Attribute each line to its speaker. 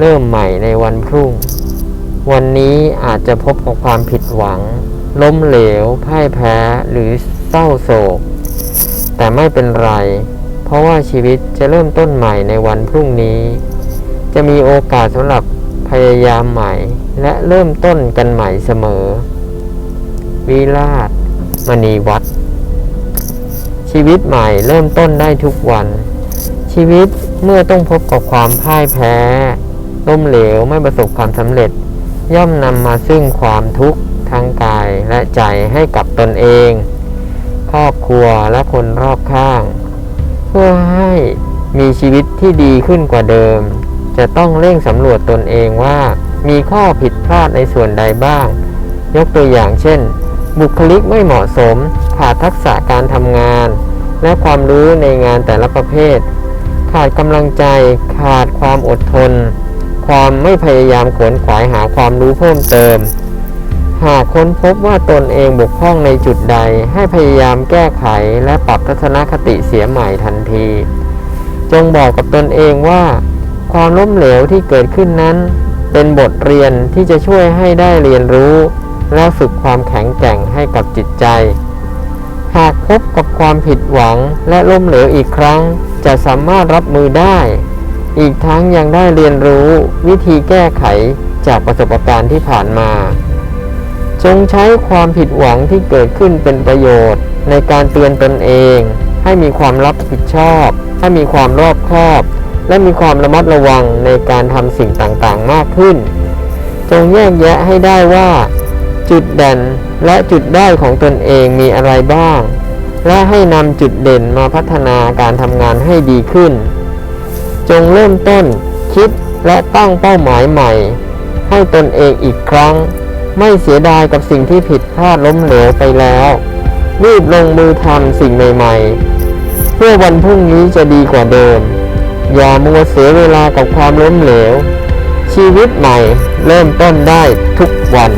Speaker 1: เริ่มใหม่ในวันพรุ่ง วันนี้อาจจะพบกับความผิดหวัง ล้มเหลว พ่ายแพ้ หรือเศร้าโศก แต่ไม่เป็นไร เพราะว่าชีวิตจะเริ่มต้นใหม่ในวันพรุ่งนี้ จะมีโอกาสสำหรับพยายามใหม่ และเริ่มต้นกันใหม่เสมอ วิราชมณีวัฒน์ชีวิตใหม่เริ่มต้นได้ทุกวัน ชีวิตเมื่อต้องพบกับความพ่ายแพ้ ล้มเหลวไม่ประสบความสำเร็จ ย่อมนำมาซึ่งความทุกข์ทั้งกายและใจให้กับตนเอง ครอบครัวและคนรอบข้าง เพื่อให้มีชีวิตที่ดีขึ้นกว่าเดิม จะต้องเร่งสำรวจตนเองว่ามีข้อผิดพลาดในส่วนใดบ้าง ยกตัวอย่างเช่น บุคลิกไม่เหมาะสมขาดทักษะการทำงาน และความรู้ในงานแต่ละประเภท ขาดกำลังใจ ขาดความอดทน ความไม่พยายามขวนขวายหาความรู้เพิ่มเติม หากค้นพบว่าตนเองบกพร่องในจุดใด ให้พยายามแก้ไขและปรับทัศนคติเสียใหม่ทันที จงบอกกับตนเองว่า ความล้มเหลวที่เกิดขึ้นนั้น เป็นบทเรียนที่จะช่วยให้ได้เรียนรู้ และฝึกความแข็งแกร่งให้กับจิตใจ หากพบกับความผิดหวังและล้มเหลวอีกครั้ง จะสามารถรับมือได้ อีกทั้งยังได้เรียนรู้วิธีแก้ไขจากประสบการณ์ที่ผ่านมา จงใช้ความผิดหวังที่เกิดขึ้นเป็นประโยชน์ ในการเตือนตนเอง ให้มีความรับผิดชอบ ให้มีความรอบคอบ และมีความระมัดระวังในการทำสิ่งต่างๆ มากขึ้น จงแยกแยะให้ได้ว่า จุดเด่นและจุดด้อยของตนเองมีอะไรบ้าง และให้นำจุดเด่นมาพัฒนาการทำงานให้ดีขึ้น จงเริ่มต้นคิดและตั้งเป้าหมายใหม่ ให้ตนเองอีกครั้ง ไม่เสียดายกับสิ่งที่ผิดพลาดล้มเหลวไปแล้ว รีบลงมือทำสิ่งใหม่ๆ เพื่อวันพรุ่งนี้จะดีกว่าเดิม อย่ามัวเสียเวลากับความล้มเหลว ชีวิตใหม่เริ่มต้นได้ทุกวัน